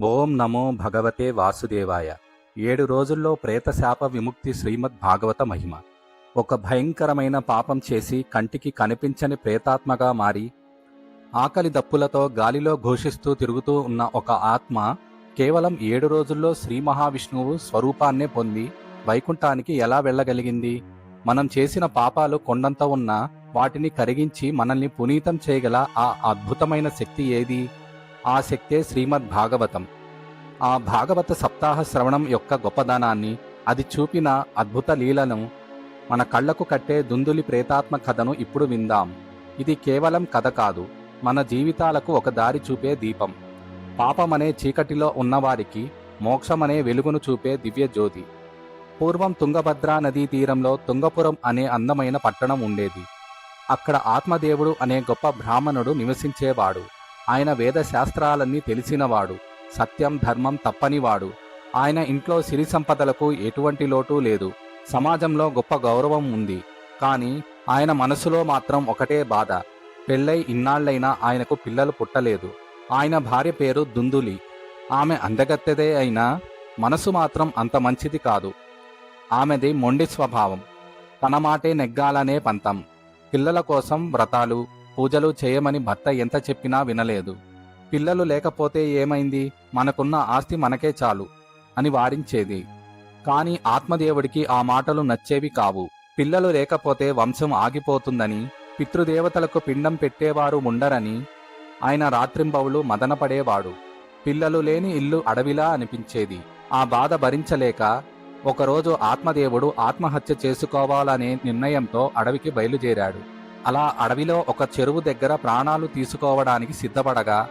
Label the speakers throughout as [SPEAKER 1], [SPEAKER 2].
[SPEAKER 1] ఓం నమో భగవతే వాసుదేవాయ. ఏడు రోజుల్లో ప్రేతశాప విముక్తి శ్రీమద్ భాగవత మహిమ. ఒక భయంకరమైన పాపం చేసి కంటికి కనిపించని ప్రేతాత్మగా మారి ఆకలి దప్పులతో గాలిలో ఘోషిస్తూ తిరుగుతూ ఉన్న ఒక ఆత్మ కేవలం ఏడు రోజుల్లో శ్రీ మహావిష్ణువు స్వరూపాన్నే పొంది వైకుంఠానికి ఎలా వెళ్ళగలిగింది? మనం చేసిన పాపాలు కొండంత ఉన్నా వాటిని కరిగించి మనల్ని పునీతం చేయగల ఆ అద్భుతమైన శక్తి ఏది? ఆ శక్తే శ్రీమద్ భాగవతం ఆ భాగవత సప్తాహ శ్రవణం యొక్క గొప్పదనాన్ని అది చూపిన అద్భుత లీలను మన కళ్ళకు కట్టే దుందులి ప్రేతాత్మ కథను ఇప్పుడు విందాం. ఇది కేవలం కథ కాదు మన జీవితాలకు ఒక దారి చూపే దీపం. పాపమనే చీకటిలో ఉన్నవారికి మోక్షమనే వెలుగును చూపే దివ్య జ్యోతి. పూర్వం తుంగభద్రా నదీ తీరంలో తుంగపురం అనే అందమైన పట్టణం ఉండేది. అక్కడ ఆత్మదేవుడు అనే గొప్ప బ్రాహ్మణుడు నివసించేవాడు. ఆయన వేదశాస్త్రాలన్నీ తెలిసినవాడు. సత్యం ధర్మం తప్పనివాడు. ఆయన ఇంట్లో సిరి సంపదలకు ఎటువంటి లోటు లేదు. సమాజంలో గొప్ప గౌరవం ఉంది. కానీ ఆయన మనసులో మాత్రం ఒకటే బాధ. పెళ్ళై ఇన్నాళ్ళైనా ఆయనకు పిల్లలు పుట్టలేదు. ఆయన భార్య పేరు దుందులి. ఆమె అందగత్తెదే అయినా మనసు మాత్రం అంత మంచిది కాదు. ఆమెది మొండి స్వభావం. తన మాటే నెగ్గాలనే పంతం. పిల్లల కోసం వ్రతాలు పూజలు చేయమని భర్త ఎంత చెప్పినా వినలేదు. పిల్లలు లేకపోతే ఏమైంది? మనకున్న ఆస్తి మనకే చాలు అని వారించేది. కాని ఆత్మదేవుడికి ఆ మాటలు నచ్చేవి కావు. పిల్లలు లేకపోతే వంశం ఆగిపోతుందని పితృదేవతలకు పిండం పెట్టేవారు ఉండరని ఆయన రాత్రింబవులు మదనపడేవాడు. పిల్లలు లేని ఇల్లు అడవిలా అనిపించేది. ఆ బాధ భరించలేక ఒకరోజు ఆత్మదేవుడు ఆత్మహత్య చేసుకోవాలనే నిర్ణయంతో అడవికి బయలుదేరాడు. అలా అడవిలో ఒక చెరువు దగ్గర ప్రాణాలు తీసుకోవడానికి సిద్ధపడగా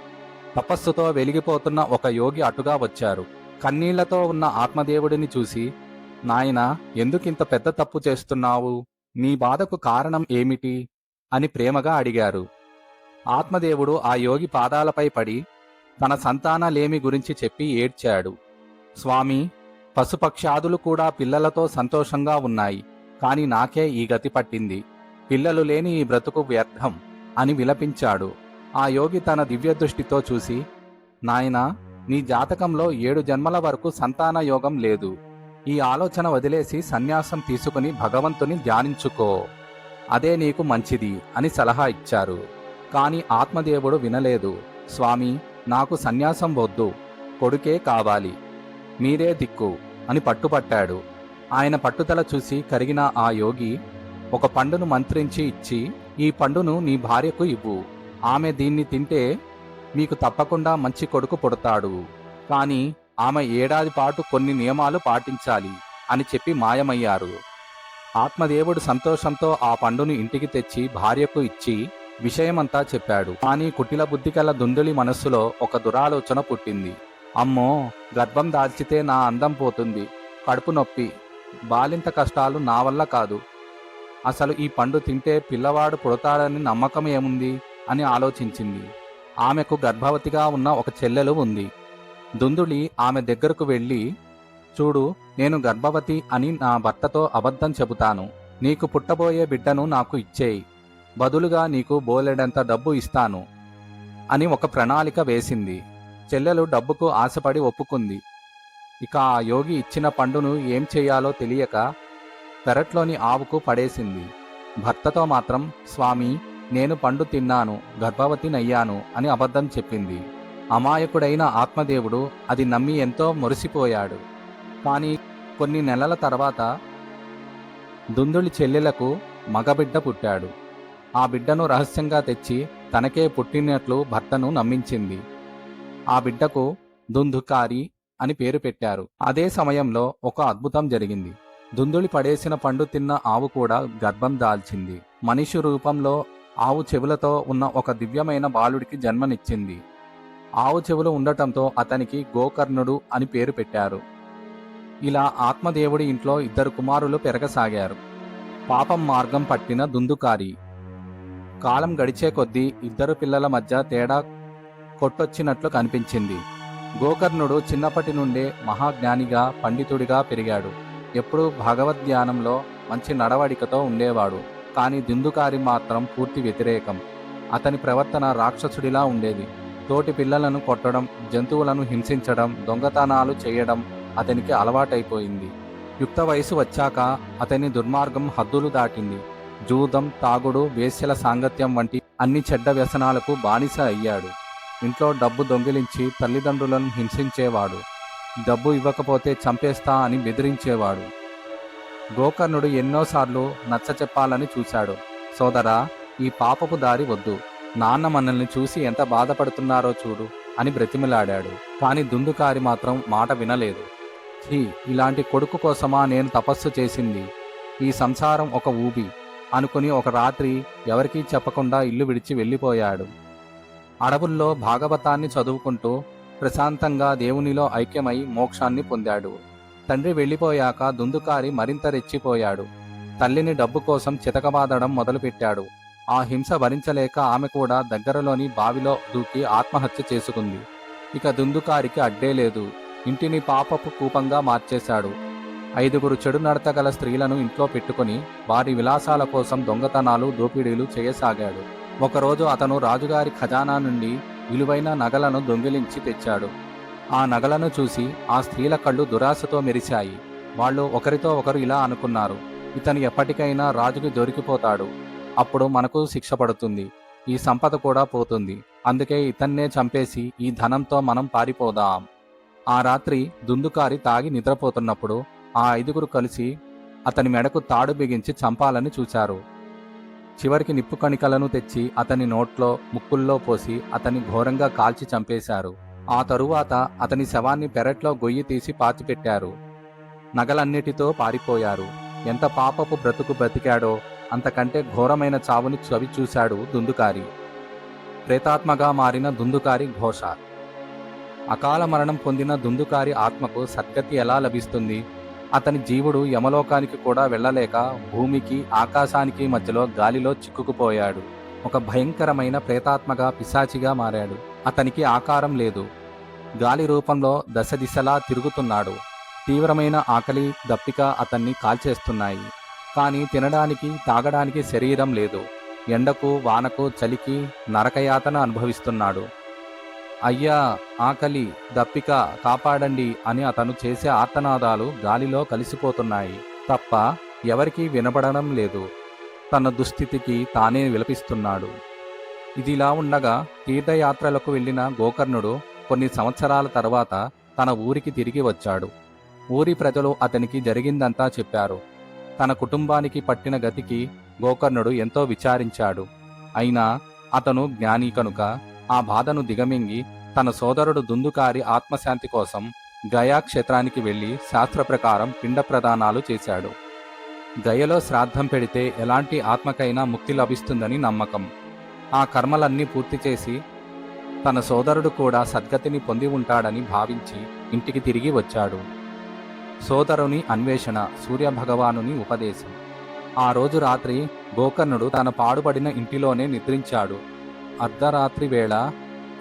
[SPEAKER 1] తపస్సుతో వెలిగిపోతున్న ఒక యోగి అటుగా వచ్చారు. కన్నీళ్ళతో ఉన్న ఆత్మదేవుడిని చూసి నాయన ఎందుకింత పెద్ద తప్పు చేస్తున్నావు? నీ బాధకు కారణం ఏమిటి? అని ప్రేమగా అడిగారు. ఆత్మదేవుడు ఆ యోగి పాదాలపై పడి తన సంతానలేమి గురించి చెప్పి ఏడ్చాడు. స్వామి పశుపక్షాదులు కూడా పిల్లలతో సంతోషంగా ఉన్నాయి కాని నాకే ఈ గతి పట్టింది. పిల్లలు లేని ఈ బ్రతుకు వ్యర్థం అని విలపించాడు. ఆ యోగి తన దివ్య దృష్టితో చూసి నాయనా నీ జాతకంలో ఏడు జన్మల వరకు సంతాన యోగం లేదు. ఈ ఆలోచన వదిలేసి సన్యాసం తీసుకుని భగవంతుని ధ్యానించుకో. అదే నీకు మంచిది అని సలహా ఇచ్చారు. కాని ఆత్మదేవుడు వినలేదు. స్వామి నాకు సన్యాసం వద్దు. కొడుకే కావాలి. మీరే దిక్కు అని పట్టుపట్టాడు. ఆయన పట్టుదల చూసి కరిగిన ఆ యోగి ఒక పండును మంత్రించి ఇచ్చి ఈ పండును నీ భార్యకు ఇవ్వు. ఆమె దీన్ని తింటే మీకు తప్పకుండా మంచి కొడుకు పుడతాడు. కానీ ఆమె ఏడాది పాటు కొన్ని నియమాలు పాటించాలి అని చెప్పి మాయమయ్యారు. ఆత్మదేవుడు సంతోషంతో ఆ పండును ఇంటికి తెచ్చి భార్యకు ఇచ్చి విషయమంతా చెప్పాడు. కానీ కుటిల బుద్ధి గల దుందులి మనస్సులో ఒక దురాలోచన పుట్టింది. అమ్మో గర్భం దాల్చితే నా అందం పోతుంది. కడుపు నొప్పి. బాలింత కష్టాలు నా వల్ల కాదు. అసలు ఈ పండు తింటే పిల్లవాడు పుడతాడని నమ్మకం ఏముంది? అని ఆలోచించింది. ఆమెకు గర్భవతిగా ఉన్న ఒక చెల్లెలు ఉంది. దుందుళి ఆమె దగ్గరకు వెళ్ళి చూడు నేను గర్భవతి అని నా భర్తతో అబద్ధం చెబుతాను. నీకు పుట్టబోయే బిడ్డను నాకు ఇచ్చేయి. బదులుగా నీకు బోలెడంత డబ్బు ఇస్తాను. అని ఒక ప్రణాళిక వేసింది. చెల్లెలు డబ్బుకు ఆశపడి ఒప్పుకుంది. ఇక ఆ యోగి ఇచ్చిన పండును ఏం చేయాలో తెలియక పెరట్లోని ఆవుకు పడేసింది. భర్తతో మాత్రం స్వామి నేను పండు తిన్నాను గర్భవతినయ్యాను అని అబద్ధం చెప్పింది. అమాయకుడైన ఆత్మదేవుడు అది నమ్మి ఎంతో మురిసిపోయాడు. కానీ కొన్ని నెలల తర్వాత దుందుళి చెల్లెలకు మగబిడ్డ పుట్టాడు. ఆ బిడ్డను రహస్యంగా తెచ్చి తనకే పుట్టినట్లు భర్తను నమ్మించింది. ఆ బిడ్డకు దుందుకారి అని పేరు పెట్టారు. అదే సమయంలో ఒక అద్భుతం జరిగింది. దుందుళి పడేసిన పండు తిన్న ఆవు కూడా గర్భం దాల్చింది. మనిషి రూపంలో ఆవు చెవులతో ఉన్న ఒక దివ్యమైన బాలుడికి జన్మనిచ్చింది. ఆవు చెవులు ఉండటంతో అతనికి గోకర్ణుడు అని పేరు పెట్టారు. ఇలా ఆత్మదేవుడి ఇంట్లో ఇద్దరు కుమారులు పెరగసాగారు. పాపం మార్గం పట్టిన దుందుకారి. కాలం గడిచే కొద్దీ ఇద్దరు పిల్లల మధ్య తేడా కొట్టొచ్చినట్లు కనిపించింది. గోకర్ణుడు చిన్నప్పటి నుండే మహాజ్ఞానిగా పండితుడిగా పెరిగాడు. ఎప్పుడూ భగవద్ధ్యానంలో మంచి నడవడికతో ఉండేవాడు. కానీ దిందుకారి మాత్రం పూర్తి వ్యతిరేకం. అతని ప్రవర్తన రాక్షసుడిలా ఉండేది. తోటి పిల్లలను కొట్టడం జంతువులను హింసించడం దొంగతనాలు చేయడం అతనికి అలవాటైపోయింది. యుక్త వయసు వచ్చాక అతని దుర్మార్గం హద్దులు దాటింది. జూదం తాగుడు వేశ్యల సాంగత్యం వంటి అన్ని చెడ్డ వ్యసనాలకు బానిస అయ్యాడు. ఇంట్లో డబ్బు దొంగిలించి తల్లిదండ్రులను హింసించేవాడు. డబ్బు ఇవ్వకపోతే చంపేస్తా అని బెదిరించేవాడు. గోకర్ణుడు ఎన్నోసార్లు నచ్చ చెప్పాలని చూశాడు. సోదరా ఈ పాపపు దారి వద్దు. నాన్న మనల్ని చూసి ఎంత బాధపడుతున్నారో చూడు అని బ్రతిమిలాడాడు. కాని దుందుకారి మాత్రం మాట వినలేదు. ఛీ ఇలాంటి కొడుకు కోసమా నేను తపస్సు చేసింది? ఈ సంసారం ఒక ఊబి. అనుకుని ఒక రాత్రి ఎవరికీ చెప్పకుండా ఇల్లు విడిచి వెళ్ళిపోయాడు. అడవుల్లో భాగవతాన్ని చదువుకుంటూ ప్రశాంతంగా దేవునిలో ఐక్యమై మోక్షాన్ని పొందాడు. తండ్రి వెళ్ళిపోయాక దుందుకారి మరింత రెచ్చిపోయాడు. తల్లిని డబ్బు కోసం చితకబాదడం మొదలుపెట్టాడు. ఆ హింస భరించలేక ఆమె కూడా దగ్గరలోని బావిలో దూకి ఆత్మహత్య చేసుకుంది. ఇక దుందుకారికి అడ్డే లేదు. ఇంటిని పాపపు కూపంగా మార్చేశాడు. ఐదుగురు చెడు నడత గల స్త్రీలను ఇంట్లో పెట్టుకుని వారి విలాసాల కోసం దొంగతనాలు దోపిడీలు చేయసాగాడు. ఒకరోజు అతను రాజుగారి ఖజానా నుండి విలువైన నగలను దొంగిలించి తెచ్చాడు. ఆ నగలను చూసి ఆ స్త్రీల కళ్ళు దురాశతో మెరిశాయి. వాళ్ళు ఒకరితో ఒకరు ఇలా అనుకున్నారు ఇతను ఎప్పటికైనా రాజుకి దొరికిపోతాడు. అప్పుడు మనకు శిక్ష పడుతుంది. ఈ సంపద కూడా పోతుంది. అందుకే ఇతన్నే చంపేసి ఈ ధనంతో మనం పారిపోదాం. ఆ రాత్రి దుందుకారి తాగి నిద్రపోతున్నప్పుడు ఆ ఐదుగురు కలిసి అతని మెడకు తాడు బిగించి చంపాలని చూశారు. చివరికి నిప్పు కణికలను తెచ్చి అతని నోట్లో ముక్కుల్లో పోసి అతని ఘోరంగా కాల్చి చంపేశారు. ఆ తరువాత అతని శవాన్ని పెరట్లో గొయ్యి తీసి పాతిపెట్టారు. నగలన్నిటితో పారిపోయారు. ఎంత పాపపు బ్రతుకు బ్రతికాడో అంతకంటే ఘోరమైన చావుని చవి చూశాడు దుందుకారి. ప్రేతాత్మగా మారిన దుందుకారి ఘోష. అకాల మరణం పొందిన దుందుకారి ఆత్మకు సద్గతి ఎలా లభిస్తుంది? అతని జీవుడు యమలోకానికి కూడా వెళ్ళలేక భూమికి ఆకాశానికి మధ్యలో గాలిలో చిక్కుకుపోయాడు. ఒక భయంకరమైన ప్రేతాత్మగా పిశాచిగా మారాడు. అతనికి ఆకారం లేదు. గాలి రూపంలో దశ దిశలా తిరుగుతున్నాడు. తీవ్రమైన ఆకలి దప్పిక అతన్ని కాల్చేస్తున్నాయి. కానీ తినడానికి తాగడానికి శరీరం లేదు. ఎండకు వానకు చలికి నరకయాతన అనుభవిస్తున్నాడు. అయ్యా ఆకలి దప్పిక కాపాడండి అని అతను చేసే ఆర్తనాదాలు గాలిలో కలిసిపోతున్నాయి తప్ప ఎవరికీ వినబడడం లేదు. తన దుస్థితికి తానే విలపిస్తున్నాడు. ఇదిలా ఉండగా తీర్థయాత్రలకు వెళ్ళిన గోకర్ణుడు కొన్ని సంవత్సరాల తర్వాత తన ఊరికి తిరిగి వచ్చాడు. ఊరి ప్రజలు అతనికి జరిగిందంతా చెప్పారు. తన కుటుంబానికి పట్టిన గతికి గోకర్ణుడు ఎంతో విచారించాడు. అయినా అతను జ్ఞాని కనుక ఆ బాధను దిగమింగి తన సోదరుడు దుందుకారి ఆత్మశాంతి కోసం గయా క్షేత్రానికి వెళ్ళి శాస్త్ర ప్రకారం పిండ ప్రదానాలు చేశాడు. గయలో శ్రాద్ధం పెడితే ఎలాంటి ఆత్మకైనా ముక్తి లభిస్తుందని నమ్మకం. ఆ కర్మలన్నీ పూర్తి చేసి తన సోదరుడు కూడా సద్గతిని పొంది ఉంటాడని భావించి ఇంటికి తిరిగి వచ్చాడు. సోదరుని అన్వేషణ సూర్యభగవానుని ఉపదేశం. ఆ రోజు రాత్రి గోకర్ణుడు తన పాడుపడిన ఇంటిలోనే నిద్రించాడు. అర్ధరాత్రి వేళ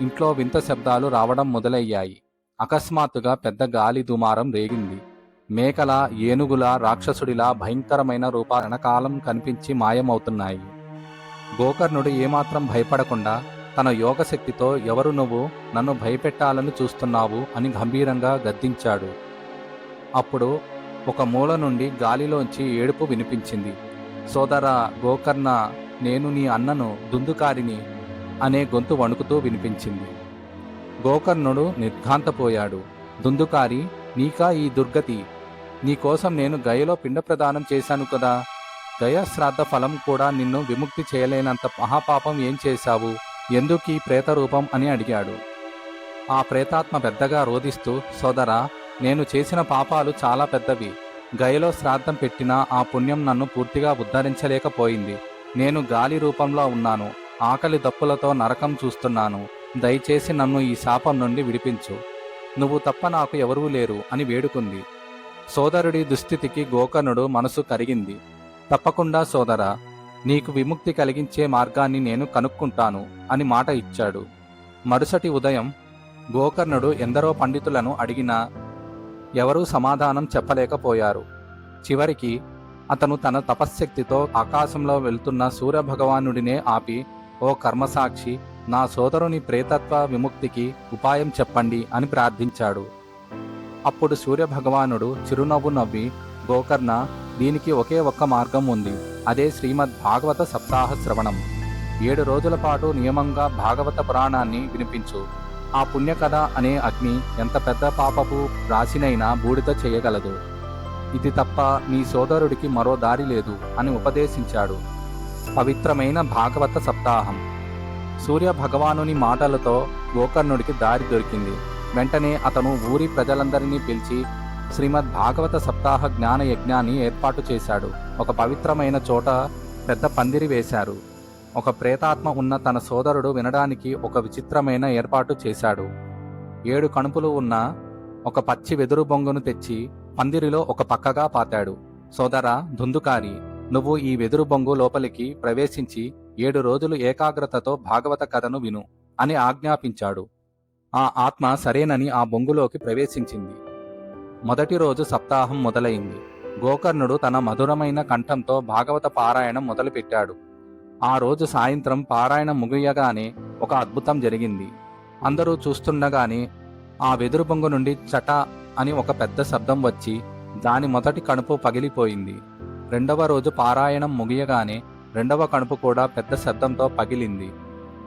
[SPEAKER 1] ఇంట్లో వింత శబ్దాలు రావడం మొదలయ్యాయి. అకస్మాత్తుగా పెద్ద గాలి దుమారం రేగింది. మేకల ఏనుగుల రాక్షసుడిలా భయంకరమైన రూపాలనకాలం కనిపించి మాయమవుతున్నాయి. గోకర్ణుడు ఏమాత్రం భయపడకుండా తన యోగశక్తితో ఎవరు నువ్వు నన్ను భయపెట్టాలని చూస్తున్నావు అని గంభీరంగా గద్దించాడు. అప్పుడు ఒక మూల నుండి గాలిలోంచి ఏడుపు వినిపించింది. సోదరా గోకర్ణ నేను నీ అన్నను దుందుకారిని అనే గొంతు వణుకుతూ వినిపించింది. గోకర్ణుడు నిర్ఘాంతపోయాడు. దుందుకారి నీకా ఈ దుర్గతి? నీకోసం నేను గయలో పిండ ప్రదానం చేశాను కదా? గయశ్రాద్ధ ఫలం కూడా నిన్ను విముక్తి చేయలేనంత మహాపాపం ఏం చేశావు? ఎందుకీ ప్రేతరూపం? అని అడిగాడు. ఆ ప్రేతాత్మ పెద్దగా రోధిస్తూ సోదరా నేను చేసిన పాపాలు చాలా పెద్దవి. గయలో శ్రాద్ధం పెట్టినా ఆ పుణ్యం నన్ను పూర్తిగా ఉద్ధరించలేకపోయింది. నేను గాలి రూపంలో ఉన్నాను. ఆకలి దప్పులతో నరకం చూస్తున్నాను. దయచేసి నన్ను ఈ శాపం నుండి విడిపించు. నువ్వు తప్ప నాకు ఎవరూ లేరు అని వేడుకుంది. సోదరుడి దుస్థితికి గోకర్ణుడు మనసు కరిగింది. తప్పకుండా సోదర నీకు విముక్తి కలిగించే మార్గాన్ని నేను కనుక్కుంటాను అని మాట ఇచ్చాడు. మరుసటి ఉదయం గోకర్ణుడు ఎందరో పండితులను అడిగినా ఎవరూ సమాధానం చెప్పలేకపోయారు. చివరికి అతను తన తపశ్శక్తితో ఆకాశంలో వెళ్తున్న సూర్యభగవానుడినే ఆపి ఓ కర్మసాక్షి నా సోదరుని ప్రేతత్వ విముక్తికి ఉపాయం చెప్పండి అని ప్రార్థించాడు. అప్పుడు సూర్యభగవానుడు చిరునవ్వు నవ్వి గోకర్ణ దీనికి ఒకే ఒక్క మార్గం ఉంది అదే శ్రీమద్ భాగవత సప్తాహ శ్రవణం. ఏడు రోజుల పాటు నియమంగా భాగవత పురాణాన్ని వినిపించు. ఆ పుణ్యకథ అనే అగ్ని ఎంత పెద్ద పాపపు రాసినైనా బూడిద చేయగలదు. ఇది తప్ప నీ సోదరుడికి మరో దారి లేదు అని ఉపదేశించాడు. పవిత్రమైన భాగవత సప్తాహం. సూర్య భగవానుని మాటలతో గోకర్ణుడికి దారి దొరికింది. వెంటనే అతను ఊరి ప్రజలందరినీ పిలిచి శ్రీమద్ భాగవత సప్తాహ జ్ఞాన యజ్ఞాన్ని ఏర్పాటు చేశాడు. ఒక పవిత్రమైన చోట పెద్ద పందిరి వేశారు. ఒక ప్రేతాత్మ ఉన్న తన సోదరుడు వినడానికి ఒక విచిత్రమైన ఏర్పాటు చేశాడు. ఏడు కణుపులు ఉన్న ఒక పచ్చి వెదురు బొంగును తెచ్చి పందిరిలో ఒక పక్కగా పాతాడు. సోదరా దుందుకారి నువ్వు ఈ వెదురు బొంగు లోపలికి ప్రవేశించి ఏడు రోజులు ఏకాగ్రతతో భాగవత కథను విను అని ఆజ్ఞాపించాడు. ఆ ఆత్మ సరేనని ఆ బొంగులోకి ప్రవేశించింది. మొదటి రోజు సప్తాహం మొదలైంది. గోకర్ణుడు తన మధురమైన కంఠంతో భాగవత పారాయణం మొదలుపెట్టాడు. ఆ రోజు సాయంత్రం పారాయణం ముగియగానే ఒక అద్భుతం జరిగింది. అందరూ చూస్తుండగానే ఆ వెదురు బొంగు నుండి చట అని ఒక పెద్ద శబ్దం వచ్చి దాని మొదటి కణుపు పగిలిపోయింది. రెండవ రోజు పారాయణం ముగియగానే రెండవ కణుపు కూడా పెద్ద శబ్దంతో పగిలింది.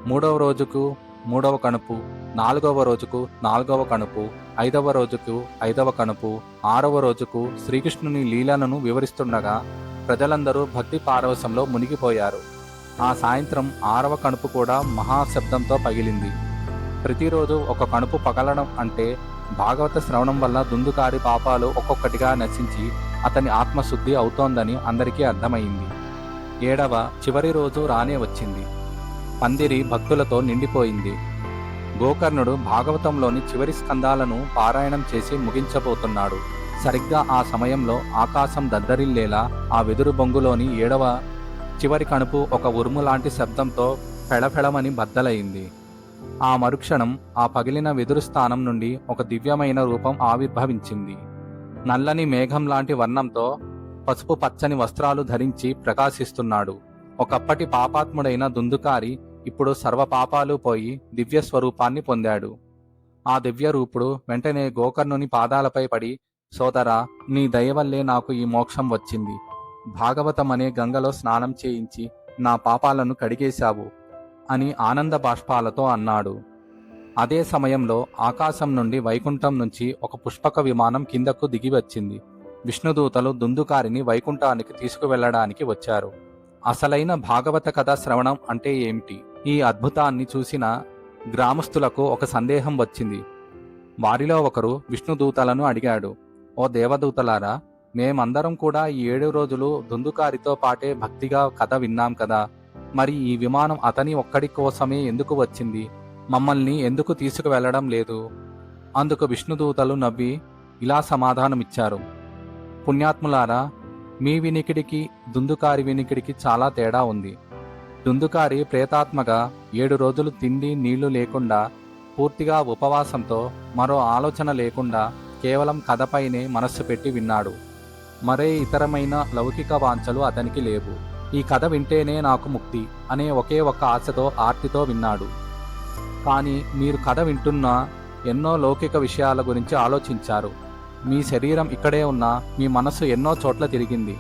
[SPEAKER 1] మూడవ రోజుకు మూడవ కణుపు నాలుగవ రోజుకు నాలుగవ కణుపు ఐదవ రోజుకు ఐదవ కణుపు ఆరవ రోజుకు శ్రీకృష్ణుని లీలలను వివరిస్తుండగా ప్రజలందరూ భక్తి పారవశంలో మునిగిపోయారు. ఆ సాయంత్రం ఆరవ కణుపు కూడా మహాశబ్దంతో పగిలింది. ప్రతిరోజు ఒక కణుపు పగలడం అంటే భాగవత శ్రవణం వల్ల దుందుకారి పాపాలు ఒక్కొక్కటిగా నశించి అతని ఆత్మశుద్ధి అవుతోందని అందరికీ అర్థమైంది. ఏడవ చివరి రోజు రానే వచ్చింది. పందిరి భక్తులతో నిండిపోయింది. గోకర్ణుడు భాగవతంలోని చివరి స్కందాలను పారాయణం చేసి ముగించబోతున్నాడు. సరిగ్గా ఆ సమయంలో ఆకాశం దద్దరిల్లేలా ఆ వెదురు బొంగులోని ఏడవ చివరి కణుపు ఒక ఉరుము లాంటి శబ్దంతో ఫెళఫెళమని బద్దలైంది. ఆ మరుక్షణం ఆ పగిలిన వెదురు స్థానం నుండి ఒక దివ్యమైన రూపం ఆవిర్భవించింది. నల్లని మేఘం లాంటి వర్ణంతో పసుపు పచ్చని వస్త్రాలు ధరించి ప్రకాశిస్తున్నాడు. ఒకప్పటి పాపాత్ముడైన దుందుకారి ఇప్పుడు సర్వ పాపాలు పోయి దివ్య స్వరూపాన్ని పొందాడు. ఆ దివ్య రూపుడు వెంటనే గోకర్ణుని పాదాలపై పడి సోదరా నీ దయ వల్లే నాకు ఈ మోక్షం వచ్చింది. భాగవతం అనే గంగలో స్నానం చేయించి నా పాపాలను కడిగేశావు అని ఆనంద బాష్పాలతో అన్నాడు. అదే సమయంలో ఆకాశం నుండి వైకుంఠం నుంచి ఒక పుష్పక విమానం కిందకు దిగి వచ్చింది విష్ణుదూతలు దుందుకారిని వైకుంఠానికి తీసుకువెళ్ళడానికి వచ్చారు. అసలైన భాగవత కథ శ్రవణం అంటే ఏమిటి? ఈ అద్భుతాన్ని చూసిన గ్రామస్తులకు ఒక సందేహం వచ్చింది. వారిలో ఒకరు విష్ణుదూతలను అడిగాడు. ఓ దేవదూతలారా మేమందరం కూడా ఈ ఏడు రోజులు దుందుకారితో పాటే భక్తిగా కథ విన్నాం కదా. మరి ఈ విమానం అతని ఒక్కడి కోసమే ఎందుకు వచ్చింది? మమ్మల్ని ఎందుకు తీసుకువెళ్ళడం లేదు? అందుకు విష్ణుదూతలు నవ్వి ఇలా సమాధానమిచ్చారు. పుణ్యాత్ములారా మీ వినికిడికి దుందుకారి వినికిడికి చాలా తేడా ఉంది. దుందుకారి ప్రేతాత్మగా ఏడు రోజులు తిండి నీళ్ళు లేకుండా పూర్తిగా ఉపవాసంతో మరో ఆలోచన లేకుండా కేవలం కథపైనే మనస్సు పెట్టి విన్నాడు. మరే ఇతరమైన లౌకిక వాంఛలు అతనికి లేవు. ఈ కథ వింటేనే నాకు ముక్తి అనే ఒకే ఒక్క ఆశతో ఆర్తితో విన్నాడు. కానీ మీరు కథ వింటున్న ఎన్నో లౌకిక విషయాల గురించి ఆలోచించారు. మీ శరీరం ఇక్కడే ఉన్నా మీ మనస్సు ఎన్నో చోట్ల తిరిగింది.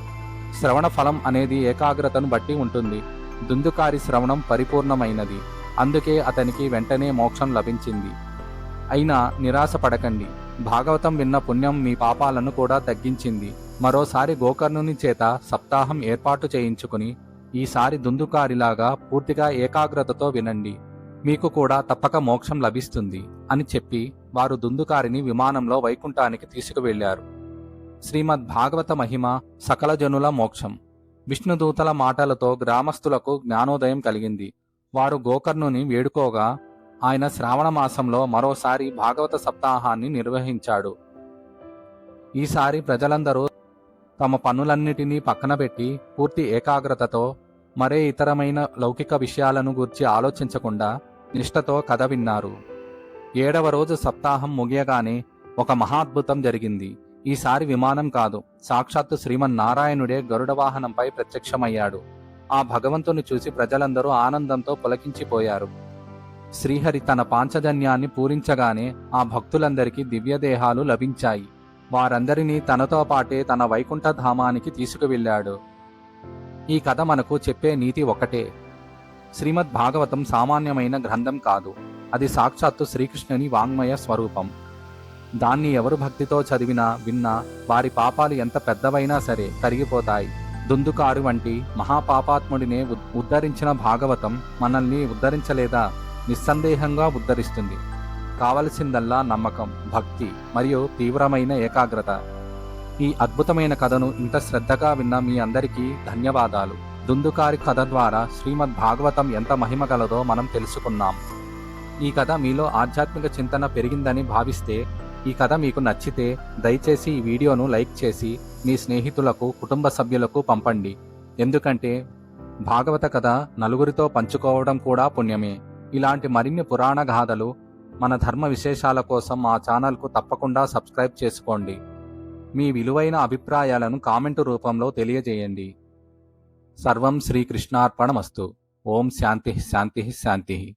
[SPEAKER 1] శ్రవణ ఫలం అనేది ఏకాగ్రతను బట్టి ఉంటుంది. దుందుకారి శ్రవణం పరిపూర్ణమైనది. అందుకే అతనికి వెంటనే మోక్షం లభించింది. అయినా నిరాశ పడకండి భాగవతం విన్న పుణ్యం మీ పాపాలను కూడా తగ్గించింది. మరోసారి గోకర్ణుని చేత సప్తాహం ఏర్పాటు చేయించుకుని ఈసారి దుందుకారిలాగా పూర్తిగా ఏకాగ్రతతో వినండి. మీకు కూడా తప్పక మోక్షం లభిస్తుంది అని చెప్పి వారు దుందుకారిని విమానంలో వైకుంఠానికి తీసుకువెళ్ళారు శ్రీమద్ భాగవత మహిమ సకల జనుల మోక్షం. విష్ణుదూతల మాటలతో గ్రామస్తులకు జ్ఞానోదయం కలిగింది. వారు గోకర్ణుని వేడుకోగా ఆయన శ్రావణ మాసంలో మరోసారి భాగవత సప్తాహాన్ని నిర్వహించాడు. ఈసారి ప్రజలందరూ తమ పనులన్నిటినీ పక్కన పెట్టి పూర్తి ఏకాగ్రతతో మరే ఇతరమైన లౌకిక విషయాలను గురించి ఆలోచించకుండా నిష్ఠతో కథ విన్నారు. ఏడవ రోజు సప్తాహం ముగియగానే ఒక మహాద్భుతం జరిగింది. ఈసారి విమానం కాదు. సాక్షాత్తు శ్రీమన్నారాయణుడే గరుడ వాహనంపై ప్రత్యక్షమయ్యాడు. ఆ భగవంతుని చూసి ప్రజలందరూ ఆనందంతో పులకించిపోయారు. శ్రీహరి తన పాంచజన్యాన్ని పూరించగానే ఆ భక్తులందరికీ దివ్యదేహాలు లభించాయి. వారందరినీ తనతో పాటే తన వైకుంఠధామానికి తీసుకువెళ్ళాడు. ఈ కథ మనకు చెప్పే నీతి ఒకటే శ్రీమద్ భాగవతం సామాన్యమైన గ్రంథం కాదు. అది సాక్షాత్తు శ్రీకృష్ణుని వాంగ్మయ స్వరూపం. దాన్ని ఎవరు భక్తితో చదివినా విన్నా వారి పాపాలు ఎంత పెద్దవైనా సరే కరిగిపోతాయి దుందుకారు వంటి మహాపాపాత్ముడినే ఉద్- ఉద్ధరించిన భాగవతం మనల్ని ఉద్ధరించలేదా? నిస్సందేహంగా ఉద్ధరిస్తుంది. కావలసిందల్లా నమ్మకం భక్తి మరియు తీవ్రమైన ఏకాగ్రత. ఈ అద్భుతమైన కథను ఇంత శ్రద్ధగా విన్న మీ అందరికీ ధన్యవాదాలు. దుందుకారి కథ ద్వారా శ్రీమద్ భాగవతం ఎంత మహిమ గలదో మనం తెలుసుకున్నాం. ఈ కథ మీలో ఆధ్యాత్మిక చింతన పెరిగిందని భావిస్తే ఈ కథ మీకు నచ్చితే దయచేసి ఈ వీడియోను లైక్ చేసి మీ స్నేహితులకు కుటుంబ సభ్యులకు పంపండి. ఎందుకంటే భాగవత కథ నలుగురితో పంచుకోవడం కూడా పుణ్యమే. ఇలాంటి మరిన్ని పురాణ గాథలు మన ధర్మ విశేషాల కోసం మా ఛానల్కు తప్పకుండా సబ్స్క్రైబ్ చేసుకోండి. మీ విలువైన అభిప్రాయాలను కామెంటు రూపంలో తెలియజేయండి. సర్వం శ్రీకృష్ణార్పణమస్తు. ఓం శాంతి శాంతి శాంతి.